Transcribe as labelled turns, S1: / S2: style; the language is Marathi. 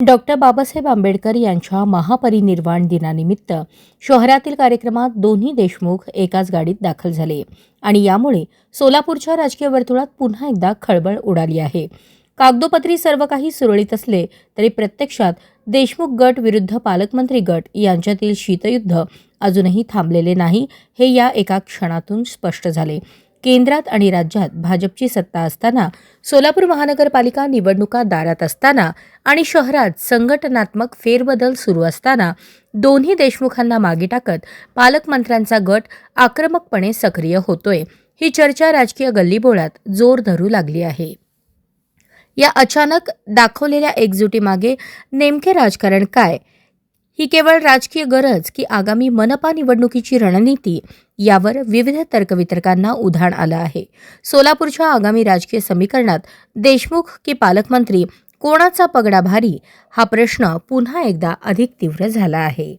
S1: डॉक्टर बाबासाहेब आंबेडकर यांच्या महापरिनिर्वाण दिनानिमित्त शहरातील कार्यक्रमात दोन्ही देशमुख एकाच गाडीत दाखल झाले आणि यामुळे सोलापूरच्या राजकीय वर्तुळात पुन्हा एकदा खळबळ उडाली आहे. कागदोपत्री सर्व काही सुरळीत असले तरी प्रत्यक्षात देशमुख गट विरुद्ध पालकमंत्री गट यांच्यातील शीतयुद्ध अजूनही थांबलेले नाही हे या एका क्षणातून स्पष्ट झाले. केंद्रात आणि राज्यात भाजपची सत्ता असताना सोलापूर महानगरपालिका निवडणुका दारात असताना आणि शहरात संघटनात्मक फेरबदल सुरू असताना दोन्ही देशमुखांना मागे टाकत पालकमंत्र्यांचा गट आक्रमकपणे सक्रिय होतोय. ही चर्चा राजकीय गल्लीबोळात जोर धरू लागली आहे. या अचानक दाखवलेल्या एकजुटीमागे नेमके राजकारण काय? ही केवळ राजकीय गरज की आगामी मनपा निवडणुकीची रणनीती यावर विविध तर्कवितर्कांना उधाण आलं आहे. सोलापूरच्या आगामी राजकीय समीकरणात देशमुख की पालकमंत्री कोणाचा पगडा भारी? हा प्रश्न पुन्हा एकदा अधिक तीव्र झाला आहे.